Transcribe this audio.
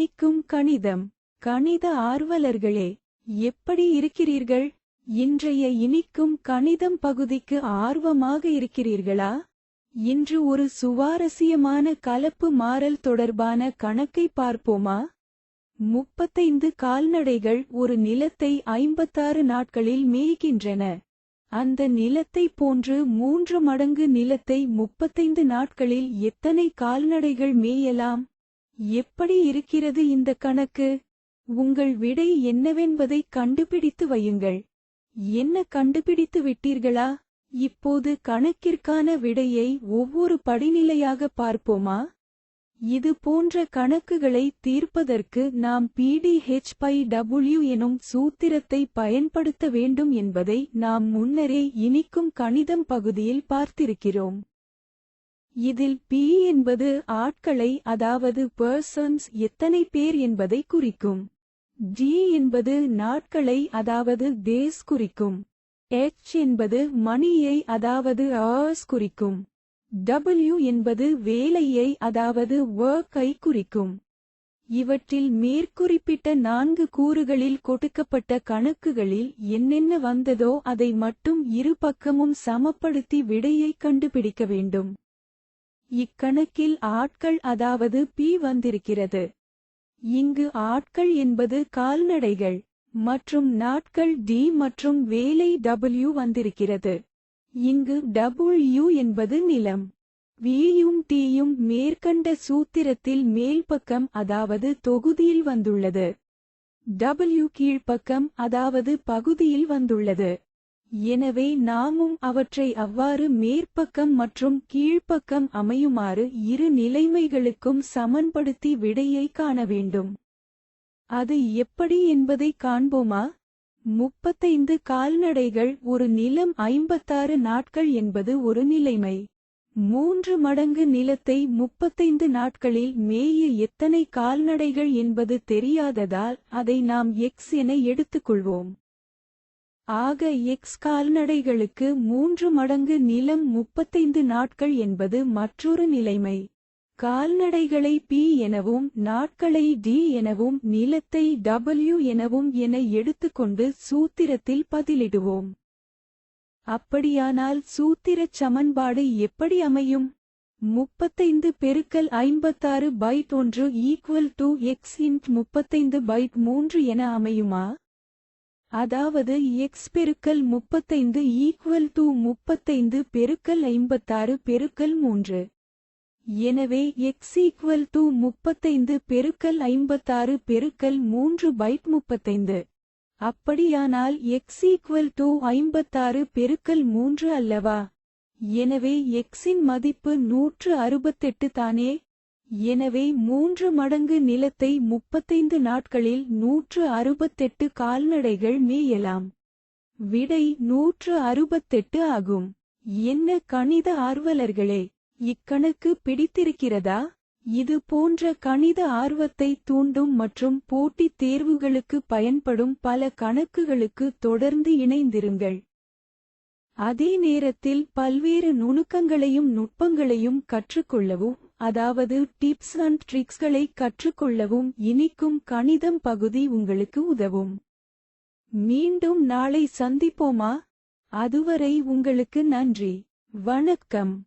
கணிக்கும் கணிதம். கணித ஆர்வலர்களே எப்படி இருக்கிறீர்கள்? இன்றைய இனிக்கும் கணிதம் பகுதிக்கு ஆர்வமாக இருக்கிறீர்களா? இன்று ஒரு சுவாரஸ்யமான கலப்பு மாறல் தொடர்பான கணக்கை பார்ப்போமா? முப்பத்தைந்து கால்நடைகள் ஒரு நிலத்தை ஐம்பத்தாறு நாட்களில் மேய்கின்றன. அந்த நிலத்தை போன்று மூன்று மடங்கு நிலத்தை முப்பத்தைந்து நாட்களில் எத்தனை கால்நடைகள் மேயலாம்? எப்படி இருக்கிறது இந்த கணக்கு? உங்கள் விடை என்னவென்பதை கண்டுபிடித்து வையுங்கள். என்ன கண்டுபிடித்து விட்டீர்களா? இப்போது கணக்கிற்கான விடையை ஒவ்வொரு படிநிலையாக பார்ப்போமா? இது போன்ற கணக்குகளை தீர்ப்பதற்கு நாம் பிடிஹெச் பை டபிள்யூ எனும் சூத்திரத்தை பயன்படுத்த வேண்டும் என்பதை நாம் முன்னரே இனிக்கும் கணிதம் பகுதியில் பார்த்திருக்கிறோம். இதில் பி என்பது ஆட்களை அதாவது பர்சன்ஸ் எத்தனை பேர் என்பதை குறிக்கும். ஜி என்பது நாட்களை அதாவது டேஸ் குறிக்கும். எச் என்பது மணியை அதாவது ஆர்ஸ் குறிக்கும். டபிள்யூ என்பது வேலையை அதாவது work-ஐ குறிக்கும். இவற்றில் மேற்குறிப்பிட்ட நான்கு கூறுகளில் கொடுக்கப்பட்ட கணக்குகளில் என்னென்ன வந்ததோ அதை மட்டும் இரு பக்கமும் சமப்படுத்தி விடையை கண்டுபிடிக்க வேண்டும். இக்கணக்கில் ஆட்கள் அதாவது பி வந்திருக்கிறது. இங்கு ஆட்கள் என்பது கால்நடைகள் மற்றும் நாட்கள் டி மற்றும் வேலை டபிள்யூ வந்திருக்கிறது. இங்கு டபுள்யூ என்பது நிலம். வியும் டீயும் மேற்கண்ட சூத்திரத்தில் மேல்பக்கம் அதாவது தொகுதியில் வந்துள்ளது. டபிள்யூ கீழ்ப்பக்கம் அதாவது பகுதியில் வந்துள்ளது. எனவே நாமும் அவற்றை அவ்வாறு மேற்பக்கம் மற்றும் கீழ்ப்பக்கம் அமையுமாறு இரு நிலைமைகளுக்கும் சமன்படுத்தி விடையை காண வேண்டும். அது எப்படி என்பதை காண்போமா? முப்பத்தைந்து கால்நடைகள் ஒரு நிலம் ஐம்பத்தாறு நாட்கள் என்பது ஒரு நிலைமை. மூன்று மடங்கு நிலத்தை முப்பத்தைந்து நாட்களில் மேய எத்தனை கால்நடைகள் என்பது தெரியாததால் அதை நாம் எக்ஸ் என எடுத்துக்கொள்வோம். ஆக எக்ஸ் கால்நடைகளுக்கு மூன்று மடங்கு நிலம் முப்பத்தைந்து நாட்கள் என்பது மற்றொரு நிலைமை. கால்நடைகளை பி எனவும் நாட்களை டி எனவும் நிலத்தை டபிள்யூ எனவும் என எடுத்துக்கொண்டு சூத்திரத்தில் பதிலிடுவோம். அப்படியானால் சூத்திரச் சமன்பாடு எப்படி அமையும்? முப்பத்தைந்து பெருக்கல் ஐம்பத்தாறு பைட் ஒன்று ஈக்குவல் டு எக்ஸ் இன்ட் முப்பத்தைந்து பைட் மூன்று என அமையுமா? அதாவது எக்ஸ் பெருக்கல் முப்பத்தைந்து ஈக்குவல் டு முப்பத்தைந்து பெருக்கல் ஐம்பத்தாறு பெருக்கல் மூன்று. எனவே எக்ஸ் ஈக்குவல் டு முப்பத்தைந்து பெருக்கல் ஐம்பத்தாறு பெருக்கல் மூன்று பைட் முப்பத்தைந்து. அப்படியானால் எக்ஸ் ஈக்குவல் டு ஐம்பத்தாறு பெருக்கல் மூன்று அல்லவா? எனவே எக்ஸின் மதிப்பு நூற்று அறுபத்தெட்டு தானே? எனவே மூன்று மடங்கு நிலத்தை முப்பத்தைந்து நாட்களில் நூற்று அறுபத்தெட்டு கால்நடைகள் மேயலாம். விடை நூற்று அறுபத்தெட்டு ஆகும். என்ன கணித ஆர்வலர்களே இக்கணக்கு பிடித்திருக்கிறதா? இது போன்ற கணித ஆர்வத்தை தூண்டும் மற்றும் போட்டித் தேர்வுகளுக்கு பயன்படும் பல கணக்குகளுக்கு தொடர்ந்து இணைந்திருங்கள். அதே நேரத்தில் பல்வேறு நுணுக்கங்களையும் நுட்பங்களையும் கற்றுக்கொள்ளவும். அதாவது டிப்ஸ் அண்ட் ட்ரிக்ஸ்களை கற்றுக்கொள்ளவும் இனிக்கும் கணிதம் பகுதி உங்களுக்கு உதவும். மீண்டும் நாளை சந்திப்போமா? அதுவரை உங்களுக்கு நன்றி. வணக்கம்.